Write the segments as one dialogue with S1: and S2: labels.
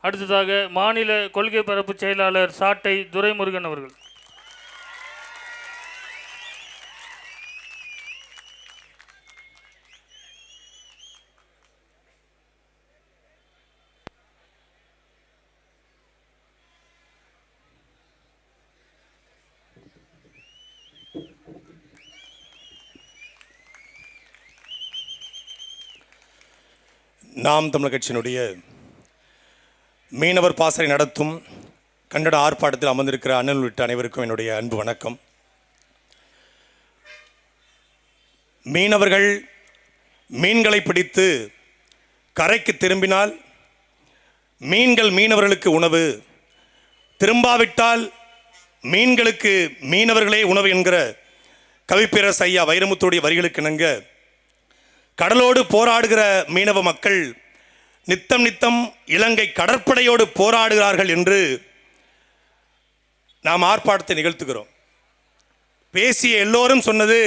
S1: அடுத்ததாக மாநில கொள்கை பரப்பு செயலாளர் சாட்டை துரைமுருகன் அவர்கள்.
S2: நாம் தமிழர் கட்சியினுடைய மீனவர் பாசறை நடத்தும் கண்டன ஆர்ப்பாட்டத்தில் அமர்ந்திருக்கிற அண்ணன் உள்ளிட்ட அனைவருக்கும் என்னுடைய அன்பு வணக்கம். மீனவர்கள் மீன்களை பிடித்து கரைக்கு திரும்பினால் மீன்கள் மீனவர்களுக்கு உணவு. திரும்பாவிட்டால் மீன்களுக்கு மீனவர்களே உணவு என்கிற கவிப்பேரசையா ஐயா வைரமுத்துடைய வரிகளுக்கு இணங்க கடலோடு போராடுகிற மீனவ மக்கள் நித்தம் நித்தம் இலங்கை கடற்படையோடு போராடுகிறார்கள் என்று நாம் ஆர்ப்பாட்டத்தை நிகழ்த்துகிறோம். பேசிய எல்லோரும் சொன்னது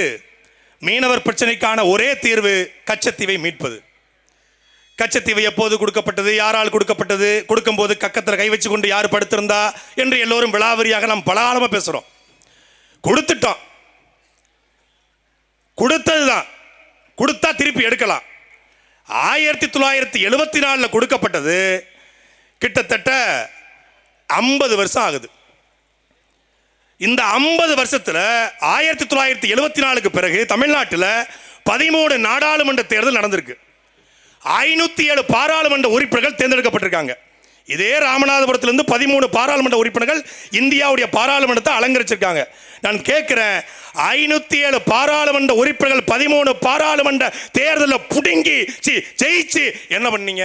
S2: மீனவர் பிரச்சனைக்கான ஒரே தீர்வு கச்சத்தீவை மீட்பது. கச்சத்தீவை எப்போது கொடுக்கப்பட்டது யாரால் கொடுக்கப்பட்டது கொடுக்கும்போது கக்கத்தில் கை வச்சு கொண்டு யார் படுத்திருந்தா என்று எல்லோரும் விழாவரியாக நாம் பலாலமாக பேசுகிறோம் கொடுத்துட்டோம். கொடுத்தது தான் கொடுத்தா திருப்பி எடுக்கலாம். ஆயிரத்தி தொள்ளாயிரத்தி எழுபத்தி நாலில் கொடுக்கப்பட்டது கிட்டத்தட்ட ஐம்பது வருஷம் ஆகுது. இந்த ஐம்பது வருஷத்தில் ஆயிரத்தி தொள்ளாயிரத்தி எழுபத்தி நாலுக்கு பிறகு தமிழ்நாட்டில் பதிமூணு நாடாளுமன்ற தேர்தல் நடந்திருக்கு. ஐநூற்றி ஏழு பாராளுமன்ற உறுப்பினர்கள் தேர்ந்தெடுக்கப்பட்டிருக்காங்க. இதே ராமநாதபுரத்திலிருந்து பதிமூணு பாராளுமன்ற உறுப்பினர்கள் இந்தியாவுடைய பாராளுமன்றத்தை அலங்கரிச்சிருக்காங்க. நான் கேட்குறேன் ஐநூற்றி ஏழு பாராளுமன்ற உறுப்பினர்கள் பதிமூணு பாராளுமன்ற தேர்தலில் புடுங்கி ஜெயிச்சு என்ன பண்ணீங்க?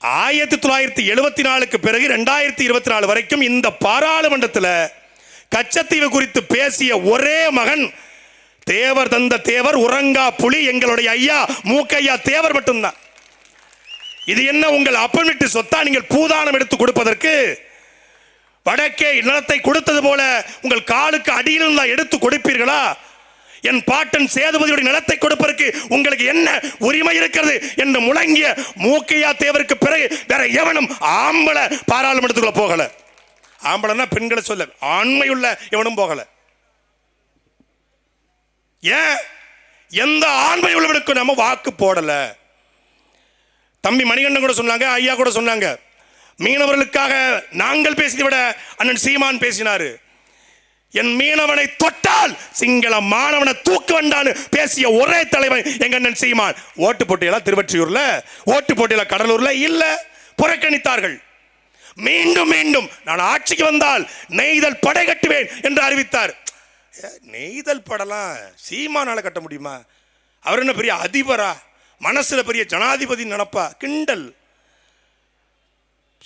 S2: ஆயிரத்தி தொள்ளாயிரத்தி எழுபத்தி நாலுக்கு பிறகு ரெண்டாயிரத்தி இருபத்தி நாலு வரைக்கும் இந்த பாராளுமன்றத்தில் கச்சத்தீவு குறித்து பேசிய ஒரே மகன் தேவர் தந்த தேவர் உறங்கா புலி எங்களுடைய ஐயா மூக்கையா தேவர் மட்டும்தான். இது என்ன உங்கள் அப்பன் வீட்டு சொத்தா நீங்கள் பூதானம் எடுத்து கொடுப்பதற்கு? வடக்கே நிலத்தை கொடுத்தது போல உங்கள் காலுக்கு அடியில் நான் எடுத்து கொடுப்பீர்களா? என் பாட்டன் சேதுபதியுடைய நிலத்தை கொடுப்பதற்கு உங்களுக்கு என்ன உரிமை இருக்கிறது? என்று முழங்கிய மூக்கையா தேவருக்கு பிறகு வேற எவனும் ஆம்பளை பாராளுமன்றத்துக்குள்ள போகல. ஆம்பளைன்னா பெண்களை சொல்ல ஆண்மையுள்ள எவனும் போகல. ஏன்? எந்த ஆண்மை உள்ளவனுக்கும் நம்ம வாக்கு போடலை. தம்பி மணிகண்டன் கூட சொன்னாங்க ஐயா கூட சொன்னாங்க. மீனவர்களுக்காக நாங்கள் பேசியதை விட அண்ணன் சீமான் பேசினார். என் மீனவனை தொட்டால் சிங்கள மாணவனை தூக்கு வேண்டான்னு பேசிய ஒரே தலைவன் எங்க அண்ணன் சீமான். ஓட்டு போட்டியெல்லாம் திருவற்றியூர்ல ஓட்டு போட்டியில கடலூர்ல இல்ல புறக்கணித்தார்கள். மீண்டும் மீண்டும் நான் ஆட்சிக்கு வந்தால் நெய்தல் படை கட்டுவேன் என்று அறிவித்தார். நெய்தல் படலாம் சீமானால கட்ட முடியுமா? அவர் என்ன பெரிய அதிபரா? மனசில் பெரிய ஜனாதிபதி நினப்பா கிண்டல்.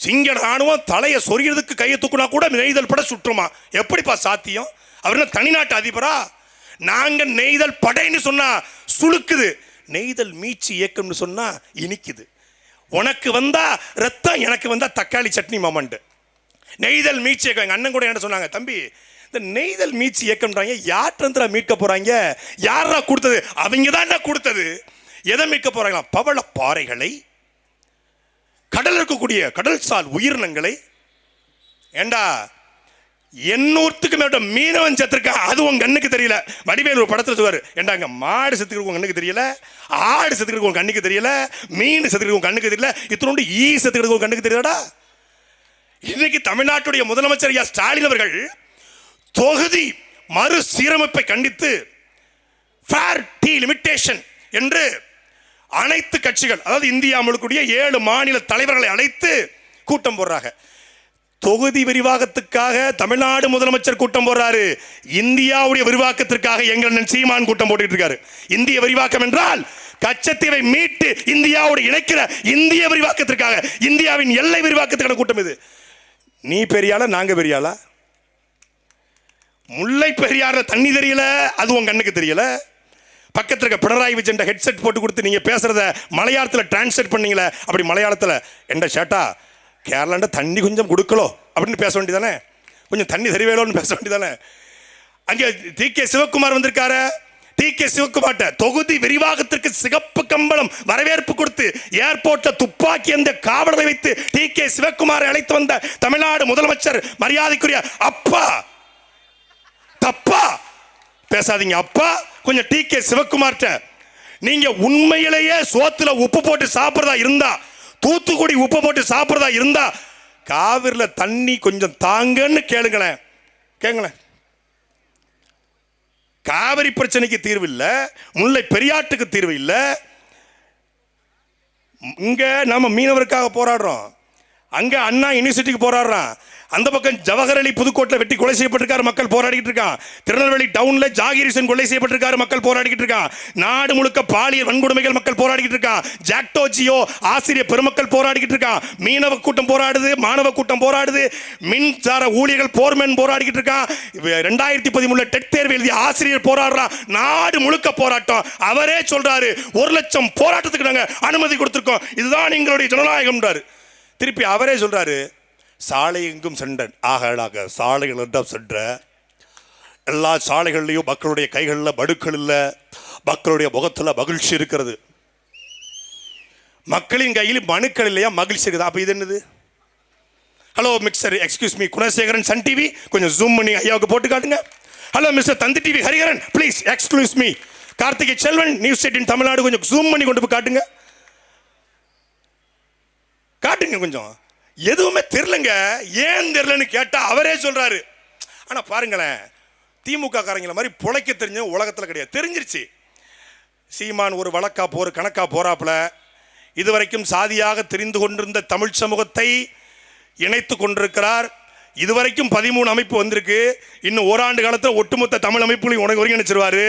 S2: சிங்க ராணுவம் தலையை சொரியறதுக்கு கையை தூக்குனா கூட நெய்தல் பட சுற்றுமா? எப்படிப்பா சாத்தியம்? அவர் என்ன தனிநாட்டு அதிபரா? நாங்கள் நெய்தல் படைன்னு சொன்னா சுழுக்குது நெய்தல் மீச்சு இயக்கம்னு சொன்னா இனிக்குது. உனக்கு வந்தா ரத்தம் எனக்கு வந்தா தக்காளி சட்னி மாமண்டு. நெய்தல் மீட்சி இயக்கம். அண்ணன் கூட என்ன சொன்னாங்க தம்பி இந்த நெய்தல் மீச்சு இயக்கம்ன்றாங்க யார்கிட்ட மீட்க போகிறாங்க யாரா கொடுத்தது? அவங்க தான் கொடுத்தது. எதை மீட்க போகிறாங்களா பவள பாறைகளை கடல் இருக்கக்கூடிய கடல்சார் உயிரினங்களை. ஏண்டா எண்ணூற்றுக்கு மேட்ட மீனவன் செத்துருக்கா? அது உங்க கண்ணுக்கு தெரியல. வடிவேல் ஒரு படத்தில் சொல்வார் ஏண்டாங்க மாடு செத்துக்கிறது உங்க கண்ணுக்கு தெரியல? ஆடு செத்துக்கிறது உங்க கண்ணுக்கு தெரியல? மீன் செத்துக்கிறது உங்க கண்ணுக்கு தெரியல? இத்தனோண்டு ஈ செத்துக்கிறது உங்க கண்ணுக்கு தெரியலடா? இன்னைக்கு தமிழ்நாட்டுடைய முதலமைச்சர் ஐயா ஸ்டாலின் அவர்கள் தொகுதி மறுசீரமைப்பை கண்டித்து ஃபேர் டி லிமிட்டேஷன் என்று அனைத்து கட்சிகள் அதாவது இந்தியா முழுக்கூடிய ஏழு மாநில தலைவர்களை அழைத்து கூட்டம் போடுறாங்க. தொகுதி விரிவாக்கத்துக்காக தமிழ்நாடு முதலமைச்சர் கூட்டம் போடுறாரு. இந்தியாவுடைய விரிவாக்கத்திற்காக எங்கள் அண்ணன் சீமான் கூட்டம் போட்டுட்டு இருக்காரு இந்திய விரிவாக்கம் என்றால் கச்சத்தீவை மீட்டு இந்தியாவோடு இணைக்கிற இந்திய விரிவாக்கத்திற்காக இந்தியாவின் எல்லை விரிவாக்கத்துக்கான கூட்டம் இது. நீ பெரியாளா நாங்க பெரியாளா? முல்லை பெரியார தண்ணி தெரியல அது உன் கண்ணுக்கு தெரியல. பக்கத்தில் இருக்க பினராயி விஜயன் ஹெட்செட் போட்டு கொடுத்து நீங்கள் பேசுகிறத மலையாளத்தில் டிரான்ஸ்லேட் பண்ணீங்களே அப்படி மலையாளத்தில் என்ன ஷேட்டா கேரளாண்ட தண்ணி கொஞ்சம் கொடுக்கலோ? அப்படின்னு பேச வேண்டியதானே? கொஞ்சம் தண்ணி தெரிவேலோன்னு பேச வேண்டியதானே? அங்கே டி. கே. சிவகுமார் வந்திருக்காரு. டி. கே. சிவகுமார்ட்ட தொகுதி விரிவாகத்திற்கு சிகப்பு கம்பளம் வரவேற்பு கொடுத்து ஏர்போர்ட்டில் துப்பாக்கி அந்த காவலரை வைத்து டி. கே. சிவகுமாரை அழைத்து வந்த தமிழ்நாடு முதலமைச்சர் மரியாதைக்குரிய அப்பா தப்பா? பேசாதீங்க. அப்பா கொஞ்சம் டி கே சிவகுமார்ட்ட நீங்க உண்மையிலேயே சோத்துல உப்பு போட்டு சாப்பிட்றதா இருந்தா தூத்துக்குடி உப்பு போட்டு சாப்பிட்றதா இருந்தா காவிரில தண்ணி கொஞ்சம் தாங்கன்னு கேளுங்களேன். கேளுங்களேன். காவிரி பிரச்சனைக்கு தீர்வு இல்லை முல்லை பெரியாட்டுக்கு தீர்வு இல்லை. இங்க நம்ம மீனவருக்காக போராடுறோம். அங்க அண்ணா யூனிவர்சிட்டிக்கு போராடுறான் அந்த பக்கம் ஜவஹர் அலி புதுக்கோட்டில் வெட்டி கொலை செய்யப்பட்டிருக்காரு மக்கள் போராடிக்கிட்டு இருக்கான் திருநெல்வேலி டவுன்ல ஜாகிரிசன் கொலை செய்யப்பட்டிருக்காரு மக்கள் போராடிக்கிட்டு இருக்கான் நாடு முழுக்க பாலியல் வன்கொடுமைகள் மக்கள் போராடிக்கிட்டு இருக்கான் ஜாக்டோ ஜியோ ஆசிரியர் பெருமக்கள் போராடிக்கிட்டு இருக்கான் மீனவ கூட்டம் போராடுது மாணவ கூட்டம் போராடுது. மின்சார ஊழியர்கள் போர்மேன் போராடிக்கிட்டு இருக்கான் ரெண்டாயிரத்தி பதிமூணுல டெட் தேர்வு எழுதிய ஆசிரியர் போராடுறான் நாடு முழுக்க போராட்டம். அவரே சொல்றாரு ஒரு லட்சம் போராட்டத்துக்கு நாங்கள் அனுமதி கொடுத்துருக்கோம். இதுதான் எங்களுடைய ஜனநாயகம்ன்றாரு. திருப்பி அவரே சொல்றாரு சாலை எங்கும் சென்றன். ஆகலாக சாலைகள் என்றால் சென்ற. எல்லா சாலைகள்லையும் மக்களுடைய கைகளில் படுக்கள் இல்லை. மக்களுடைய முகத்தில் மகிழ்ச்சி இருக்கிறது. மக்களின் கையில் மனுக்கள் இல்லையா? மகிழ்ச்சி இருக்குது. அப்போ இது என்னது? Hello mixer excuse me Gunasekaran Sun TV கொஞ்சம் ஜூம் பண்ணி ஐயாவுக்கு போட்டு காட்டுங்க. Hello mister Thanthi TV Hariharan please excuse me Karthigai Selvan news eighteen Tamilnadu. கொஞ்சம் ஜூம் பண்ணி கொண்டு போய் காட்டுங்க. காட்டுங்க கொஞ்சம். எதுவுமே தெரிலங்க ஏன் தெரிலன்னு கேட்டால் அவரே சொல்கிறாரு ஆனால் பாருங்களேன் திமுக காரங்களை மாதிரி புழைக்க தெரிஞ்ச உலகத்தில் கிடையாது. தெரிஞ்சிருச்சு. சீமான் ஒரு வழக்கா போற கணக்கா போறாப்புல. இதுவரைக்கும் சாதியாக தெரிந்து கொண்டிருந்த தமிழ் சமூகத்தை இணைத்து கொண்டிருக்கிறார். இதுவரைக்கும் பதிமூணு அமைப்பு வந்திருக்கு. இன்னும் ஓராண்டு காலத்தில் ஒட்டுமொத்த தமிழ் அமைப்புகளையும் உனக்கு ஒருங்கிணைச்சிருவாரு.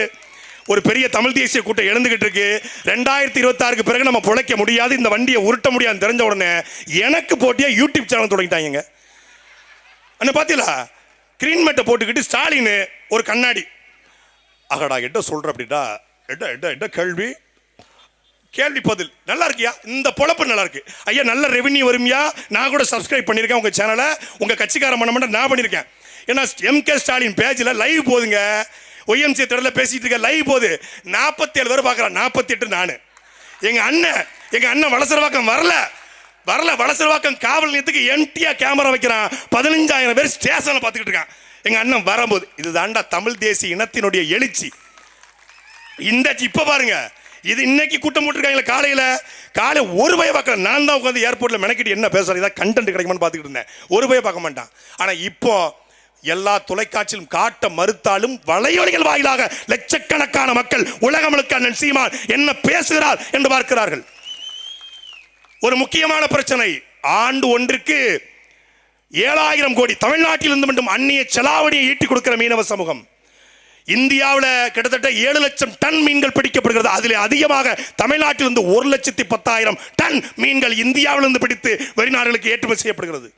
S2: ஒரு பெரிய தமிழ் தேசிய கூட்டம் எழுந்துகிட்டு இருக்கு. ரெண்டாயிரத்தி இருபத்தாறுக்கு பிறகு நம்ம பிழைக்க முடியாது இந்த வண்டியை உருட்ட முடியாதுன்னு தெரிஞ்ச உடனே எனக்கு போட்டியா யூடியூப் சேனல் தொடங்கிட்டாங்க அண்ணா பாத்தீங்களா? கிரீன் மேட்டை போட்டுக்கிட்டு ஸ்டாலின் ஒரு கண்ணாடி. அகடா எட்ட சொல்ற அப்படிடா எட்ட எட்ட எட்ட கேள்வி. கேள்வி பதில். நல்லா இருக்கியா? இந்த பொழப்பு நல்லா இருக்கு. ஐயா நல்ல ரெவின்யூ வருமியா? நான் கூட சப்ஸ்கிரைப் பண்ணியிருக்கேன் உங்க சேனலை உங்க கட்சிக்கார பண்ண நான் பண்ணியிருக்கேன். ஏன்னா எம் கே ஸ்டாலின் பேஜில் லைவ் போதுங்க. ஒய்எம்சி திடலில் பேசிட்டு இருக்க லைவ் போகுது நாற்பத்தி ஏழு பேர் பார்க்குறான் நாற்பத்தி எட்டு நான். எங்க அண்ணன் எங்க அண்ணன் வளசரவாக்கம் வரல. வரல வளசரவாக்கம் காவல் நிலையத்துக்கு எம்டியா கேமரா வைக்கிறான். பதினஞ்சாயிரம் பேர் ஸ்டேஷனில் பார்த்துக்கிட்டு இருக்கான். எங்க அண்ணன் வரும்போது இது தாண்டா தமிழ் தேசிய இனத்தினுடைய எழுச்சி. இந்த இப்ப பாருங்க. இது இன்னைக்கு கூட்டம் போட்டுருக்காங்களே காலையில். காலை ஒரு பய பார்க்கல. நான் தான் உட்காந்து ஏர்போர்ட்டில் மெனக்கிட்டு என்ன பேசுறேன் இதான் கண்டென்ட் கிடைக்குமான்னு பார்த்துக்கிட்டு இருந்தேன். ஒரு பய பார்க்க மாட்டான். ஆனால் இப்போ எல்லா தொலைக்காட்சியிலும் காட்ட மறுத்தாலும் வலையொலிகள் வாயிலாக லட்சக்கணக்கான மக்கள் உலகமுழுக்க அண்ணன் சீமான் என்ன பேசுகிறார் என்று பார்க்கிறார்கள். ஒரு முக்கியமான பிரச்சனை ஆண்டு ஒன்றுக்கு ஏழாயிரம் கோடி தமிழ்நாட்டிலிருந்து மட்டும் அந்நிய செலாவணியை ஈட்டி கொடுக்கிற மீனவ சமூகம். இந்தியாவில் கிட்டத்தட்ட ஏழு லட்சம் டன் மீன்கள் பிடிக்கப்படுகிறது. அதில் அதிகமாக தமிழ்நாட்டிலிருந்து ஒரு லட்சத்தி பத்தாயிரம் டன் மீன்கள் இந்தியாவிலிருந்து பிடித்து வெளிநாடுகளுக்கு ஏற்றுமதி செய்யப்படுகிறது.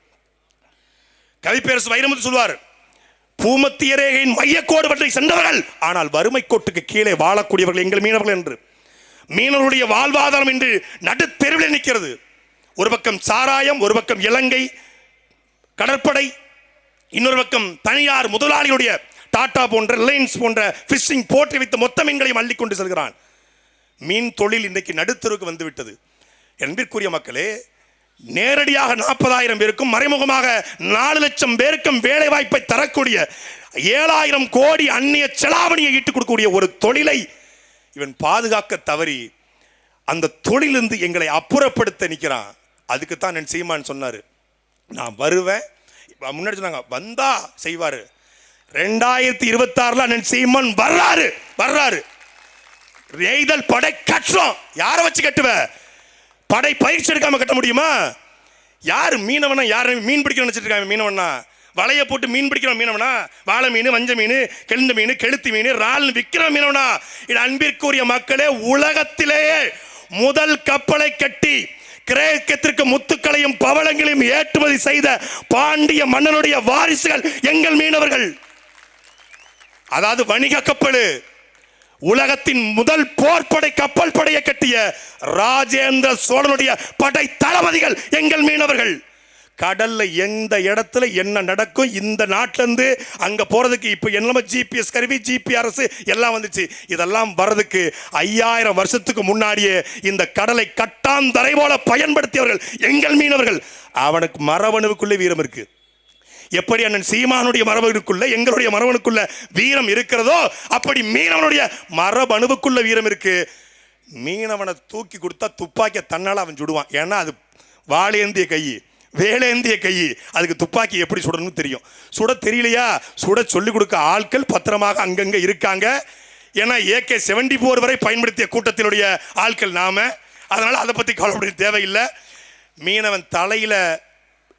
S2: கவிப்பேரசு வைரமுத்து சொல்வார் பூமத்திய ரேகையின் மையக்கோடு பற்றி சென்றவர்கள். ஆனால் வறுமை கோட்டுக்கு கீழே வாழக்கூடியவர்கள் எங்கள் மீனவர்கள் என்று. மீனவருடைய வாழ்வாதாரம் என்று நடுத்தெருவில் நிற்கிறது. ஒரு பக்கம் சாராயம் ஒரு பக்கம் இலங்கை கடற்படை இன்னொரு பக்கம் தனியார் முதலாளியுடைய டாடா போன்ற ரிலையன்ஸ் போன்ற ஃபிஷிங் போற்றி வைத்த மொத்த மீன்களையும் அள்ளி கொண்டு செல்கிறான். மீன் தொழில் இன்றைக்கு நடுத்தருக்கு வந்துவிட்டது. என்பிற்குரிய மக்களே நேரடியாக நாற்பதாயிரம் பேருக்கும் மறைமுகமாக நாலு லட்சம் பேருக்கும் வேலை வாய்ப்பை தரக்கூடிய ஏழாயிரம் கோடி அந்நிய செலாவணியை ஈட்டுக் கொடுக்கக்கூடிய ஒரு தொழிலை இவன் பாதுகாக்க தவறி அந்த தொழிலிருந்து எங்களை அப்புறப்படுத்த நிற்கிறான். அதுக்கு தான் நான் சீமான் சொன்னார் நான் வருவேன். முன்னாடி சொன்னாங்க வந்தா செய்வார். ரெண்டாயிரத்தி இருபத்தாறுல அண்ணன் சீமான் வர்றாரு வர்றாரு. எய்தல் படை கட்டுறோம். யாரை வச்சு கட்டுவ? படை பயிற்சி எடுக்காம கட்ட முடியுமா? யார் மீனவனா யார் மீன் பிடிக்க நினைச்சிட்டு இருக்காங்க மீனவனா வலைய போட்டு மீன் பிடிக்கிற மீனவனா? வாழை மீன் வஞ்ச மீன் கெழுந்த மீன் கெளுத்தி மீன் இறால்னு விற்கிற மீனவனா? இது அன்பிற்குரிய மக்களே உலகத்திலேயே முதல் கப்பலை கட்டி கிரேக்கத்திற்கு முத்துக்களையும் பவளங்களையும் ஏற்றுமதி செய்த பாண்டிய மன்னனுடைய வாரிசுகள் எங்கள் மீனவர்கள். அதாவது வணிக கப்பல். உலகத்தின் முதல் போர்ப்படை கப்பல் படையை கட்டிய ராஜேந்திர சோழனுடைய படை தளபதிகள் எங்கள் மீனவர்கள். கடல்ல எந்த இடத்துல என்ன நடக்கும் இந்த நாட்டிலேருந்து அங்கே அங்க போறதுக்கு என்னமோ ஜிபிஎஸ் கருவி ஜிபிஆர்எஸ் எல்லாம் வந்துச்சு. இதெல்லாம் வர்றதுக்கு ஐயாயிரம் வருஷத்துக்கு முன்னாடியே இந்த கடலை கட்டாந்தரை போல பயன்படுத்தியவர்கள் எங்கள் மீனவர்கள். அவனுக்கு மரவணுவுக்குள்ளே வீரம் இருக்குது எப்படி அண்ணன் சீமானுடைய மரபணுக்குள்ள எங்களுடைய மரபணுக்குள்ள வீரம் இருக்கிறதோ அப்படி மீனவனுடைய மரபணுவுக்குள்ள வீரம் இருக்கு. மீனவனை தூக்கி கொடுத்தா துப்பாக்கியை தன்னால் அவன் சுடுவான். ஏன்னா அது வாழேந்திய கை வேலேந்திய கை. அதுக்கு துப்பாக்கி எப்படி சுடணும்னு தெரியும். சுட தெரியலையா? சுட சொல்லிக் கொடுக்க ஆட்கள் பத்திரமாக அங்கங்கே இருக்காங்க. ஏன்னா ஏகே செவன்டி ஃபோர் வரை பயன்படுத்திய கூட்டத்தினுடைய ஆட்கள் நாம. அதனால் அதை பற்றி கவலைப்பட தேவையில்லை. மீனவன் தலையில்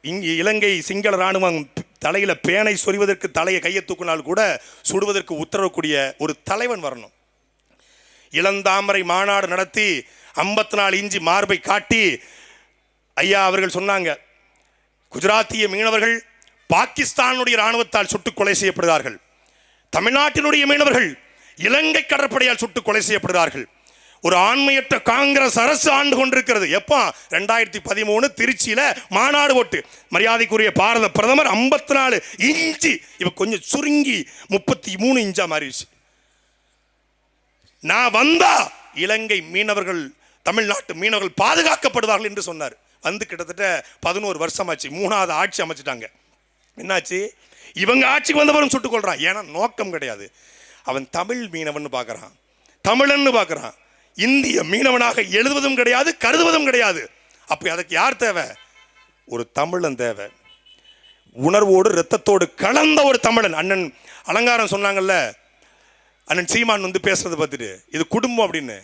S2: இங்கே இலங்கை சிங்கள ராணுவம் தலையில் பேனை சொறிவதற்கு தலையை கையை தூக்கினால் கூட சுடுவதற்கு உத்தரவக்கூடிய ஒரு தலைவன் வரணும். இளந்தாமரை மாநாடு நடத்தி ஐம்பத்தி நாலு இஞ்சி மார்பை காட்டி ஐயா அவர்கள் சொன்னாங்க குஜராத்திய மீனவர்கள் பாகிஸ்தானுடைய ராணுவத்தால் சுட்டுக் கொலை செய்யப்படுகிறார்கள். தமிழ்நாட்டினுடைய மீனவர்கள் இலங்கை கடற்படையால் சுட்டுக் கொலை செய்யப்படுகிறார்கள். ஒரு ஆண்மையற்ற காங்கிரஸ் அரசு ஆண்டு கொண்டிருக்கிறது. எப்போ? ரெண்டாயிரத்தி பதிமூணு திருச்சியில் மாநாடு ஓட்டு மரியாதைக்குரிய பாரத பிரதமர் ஐம்பத்தி நாலு இஞ்சி இப்போ கொஞ்சம் சுருங்கி முப்பத்தி மூணு இஞ்சா மாறிடுச்சு. நான் வந்தா இலங்கை மீனவர்கள் தமிழ்நாட்டு மீனவர்கள் பாதுகாக்கப்படுவார்கள் என்று சொன்னார். வந்து கிட்டத்தட்ட பதினோரு வருஷமாச்சு. மூணாவது ஆட்சி அமைச்சிட்டாங்க. என்னாச்சு? இவங்க ஆட்சிக்கு வந்தவரும் சுட்டுக் கொள்றான் ஏன்னா நோக்கம் கிடையாது. அவன் தமிழ் மீனவன் பார்க்குறான் தமிழன்னு பார்க்குறான் இந்திய மீனவனாக எழுதுவதும் கிடையாது கருதுவதும் கிடையாது. அப்போ அதுக்கு யார் தேவை? ஒரு தமிழன் தேவை. உணர்வோடு இரத்தத்தோடு கலந்த ஒரு தமிழன். அண்ணன் அலங்காரம் சொன்னாங்கல்ல அண்ணன் சீமான் வந்து பேசுறதை பார்த்துட்டு இது குடும்பம் அப்படின்னு.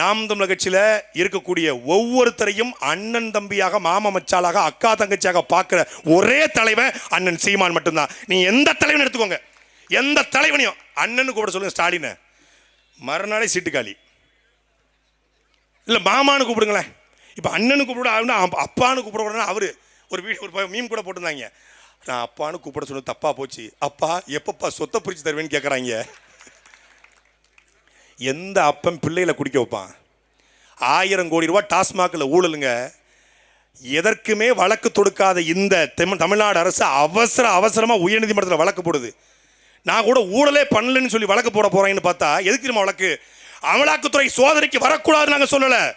S2: நாம் தமிழர் கட்சியில் இருக்கக்கூடிய ஒவ்வொருத்தரையும் அண்ணன் தம்பியாக மாமா மச்சாலாக அக்கா தங்கச்சியாக பார்க்குற ஒரே தலைவன் அண்ணன் சீமான் மட்டும்தான். நீ எந்த தலைவன் எடுத்துக்கோங்க. எந்த தலைவனையும் அண்ணனு கூட சொல்லுங்க ஸ்டாலினை. மறுநாளே சீட்டுக்காளி இல்லை மாமான்னு கூப்பிடுங்களேன். இப்போ அண்ணனு கூப்பிட அப்பான்னு கூப்பிட அவர் ஒரு வீடு ஒரு மீன் கூட போட்டிருந்தாங்க. நான் அப்பான்னு கூப்பிட சொன்னது தப்பாக போச்சு. அப்பா எப்பப்பா சொத்தை பிரித்து தருவேன்னு கேட்குறாங்க எந்த அப்பன் பிள்ளைகளை குடிக்க வைப்பான்? ஆயிரம் கோடி ரூபா டாஸ்மாகில் ஊழலுங்க. எதற்குமே வழக்கு தொடுக்காத இந்த தமிழ் தமிழ்நாடு அரசு அவசர அவசரமாக உயர்நீதிமன்றத்தில் வழக்கு போடுது. நான் கூட ஊழலே பண்ணலன்னு சொல்லி வழக்கு போட போகிறேன்னு பார்த்தா எதுக்கு நம்ம வழக்கு? அமலாக்கத்துறை சோதனைக்கு வரக்கூடாதுன்னு நாங்கள் சொல்லலை.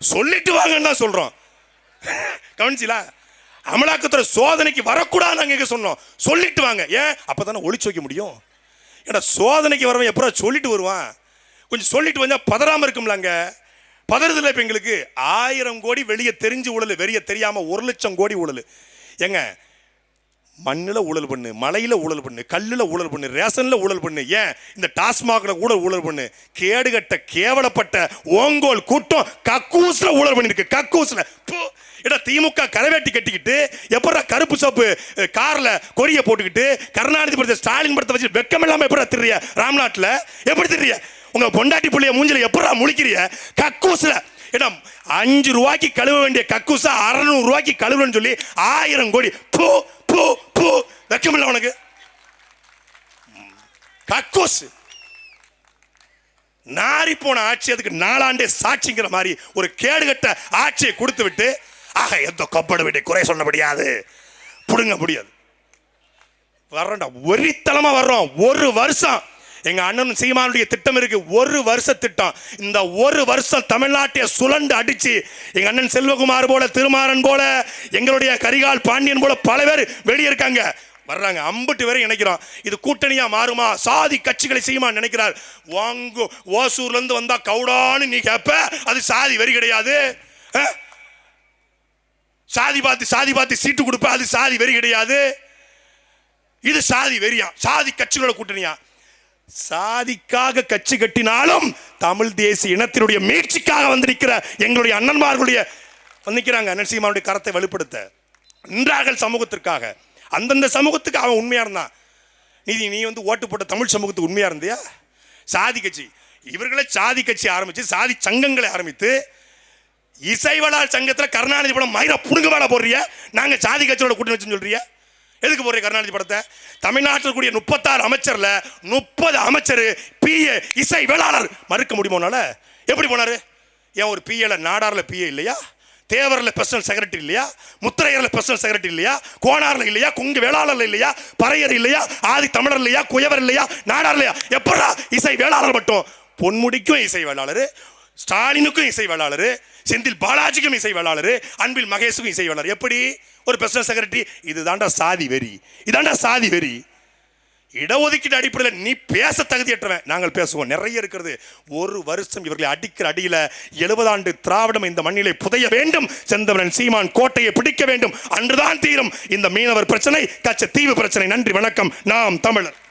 S2: சொல்லிட்டு வாங்கன்னு தான் சொல்கிறோம் கவனிச்சிலா அமலாக்கத்துறை சோதனைக்கு வரக்கூடாதுன்னு நாங்கள் இங்கே சொன்னோம். சொல்லிட்டு வாங்க. ஏன்? அப்போ தானே ஒழிச்சு வைக்க முடியும். ஏன்னா சோதனைக்கு வரவன் எப்போ சொல்லிட்டு வருவான்? கொஞ்சம் சொல்லிட்டு வந்தால் பதறாமல் இருக்கும்லங்க. பதறதில்லை இப்போ எங்களுக்கு? ஆயிரம் கோடி வெளியே தெரிஞ்சு ஊழல் வெளியே தெரியாமல் ஒரு லட்சம் கோடி ஊழல். ஏங்க மண்ணில் ஊழல் பண்ணு மலையில் ஊழல் பண்ணு கல்லில் ஊழல் பண்ணு ரேஷனில் ஊழல் பண்ணு. ஏன்? இந்த டாஸ்மாகில் கூட ஊழல் பண்ணு. கேடுகட்ட கேவலப்பட்ட ஓங்கோல் கூட்டம் கக்கூஸில் ஊழல் பண்ணிருக்கு. கக்கூஸில் ஏடா திமுக கரவேட்டி கட்டிக்கிட்டு எப்படா கருப்பு சோப்பு காரில் கொரிய போட்டுக்கிட்டு கருணாநிதி படத்தை ஸ்டாலின் படத்தை வச்சு வெக்கம் இல்லாமல் எப்படா திரிய ராம்நாட்டில். எப்படி திரிய உங்கள் பொண்டாட்டி பிள்ளைய மூஞ்சில் எப்படா முழிக்கிறிய? கக்கூஸில் இடம் அஞ்சு ரூபாய்க்கு கழுவ வேண்டிய கக்கூசா அறநூறு ரூபாய்க்கு கழுவுன்னு சொல்லி ஆயிரம் கோடி. பூ பூ. வைக்கமில்ல உனக்கு. கக்கூஸ் நாரி போன ஆட்சி அதுக்கு நாலாண்டே சாட்சிங்கிற மாதிரி ஒரு கேடுகட்ட ஆட்சியை கொடுத்து விட்டு ஆக எந்த கொப்பட விட்டு குறை சொல்ல முடியாது. பிடுங்க முடியாது. வர்றோம்டா ஒரித்தலமா வர்றோம். ஒரு வருஷம். எங்க அண்ணன் சீமானுடைய திட்டம் இருக்கு. ஒரு வருஷ திட்டம். இந்த ஒரு வருஷம் தமிழ்நாட்டை சுழண்டு அடிச்சு எங்க அண்ணன் செல்வகுமார் போல திருமாறன் போல எங்களுடைய கரிகால் பாண்டியன் போல பல பேர் வெளியே இருக்காங்க வர்றாங்க. அம்புட்டு பேரை நினைக்கிறோம் இது கூட்டணியா மாறுமா? சாதி கட்சிகளை செய்யுமா நினைக்கிறார். வாங்கு ஓசூர்ல இருந்து வந்தா கவுடான்னு நீ கேப்ப அது சாதி வரி கிடையாது. சாதி பார்த்து சாதி பார்த்து சீட்டு கொடுப்ப அது சாதி வெறி கிடையாது. இது சாதி வெறியா சாதி கட்சிகளோட கூட்டணியா? சாதிக்காக கட்சி கட்டினாலும் தமிழ் தேசிய இனத்தினுடைய மீட்சிக்காக வந்திருக்கிற எங்களுடைய அண்ணன்மார்களுடைய வந்திருக்கிறாங்க. நரசிம்மாவுடைய கரத்தை வெளிப்படுத்த நின்றார்கள் சமூகத்திற்காக. அந்தந்த சமூகத்துக்கு அவன் உண்மையாக இருந்தான். நீ நீ வந்து ஓட்டு போட்ட தமிழ் சமூகத்துக்கு உண்மையாக இருந்தியா? சாதி கட்சி. இவர்களே சாதி கட்சி ஆரம்பித்து சாதி சங்கங்களை ஆரம்பித்து இசைவளால் சங்கத்தில் கருணாநிதி படம் மயிர புடுங்க வேலை போடுறிய? நாங்கள் சாதி கட்சியோட கூட்டணி வச்சுன்னு சொல்றிய? எதுக்கு போடுற கருணாநிதி படத்தை? தமிழ்நாட்டில் கூடிய முப்பத்தாறு அமைச்சர்ல முப்பது அமைச்சர் பிஏ இசை வேளாளர் மறுக்க முடியுமோனால எப்படி போனாரு? ஏன் ஒரு பிஏல நாடாரில் பிஏ இல்லையா? தேவரில் பர்சனல் செக்ரட்டரி இல்லையா? முத்திரையரில் பர்சனல் செக்ரட்டரி இல்லையா? கோணாரில் இல்லையா? குங்கு வேளாளர்ல இல்லையா? பறையர் இல்லையா? ஆதி தமிழர் இல்லையா? குயவர் இல்லையா? நாடார் இல்லையா? எப்படா இசை வேளாளர் மட்டும்? பொன்முடிக்கும் இசை வேளாளர் ஸ்டாலினுக்கும் இசை வேளாளர் செந்தில் பாலாஜிக்கும் இசை வேளாளர் அன்பில் மகேஷுக்கும் இசை வேளாளர் எப்படி? ஒரு பெர்சனல் செக்ரட்டரி இதுதான்டா சாதி வெறி. இதான்டா சாதி வெறி. இடஒதுக்கீடு அடிப்படையில் நீ பேச தகுதியற்றவன். நாங்கள் பேசுவோம். நிறைய இருக்கிறது. ஒரு வருஷம் இவர்களை அடிக்கிற அடியில் எழுபது ஆண்டு திராவிடம் இந்த மண்ணிலே புதைய வேண்டும். செந்தவரன் சீமான் கோட்டையை பிடிக்க வேண்டும். அன்றுதான் தீரும். இந்த மீனவர் பிரச்சனை கச்ச தீவு பிரச்சனை. நன்றி வணக்கம். நாம் தமிழர்.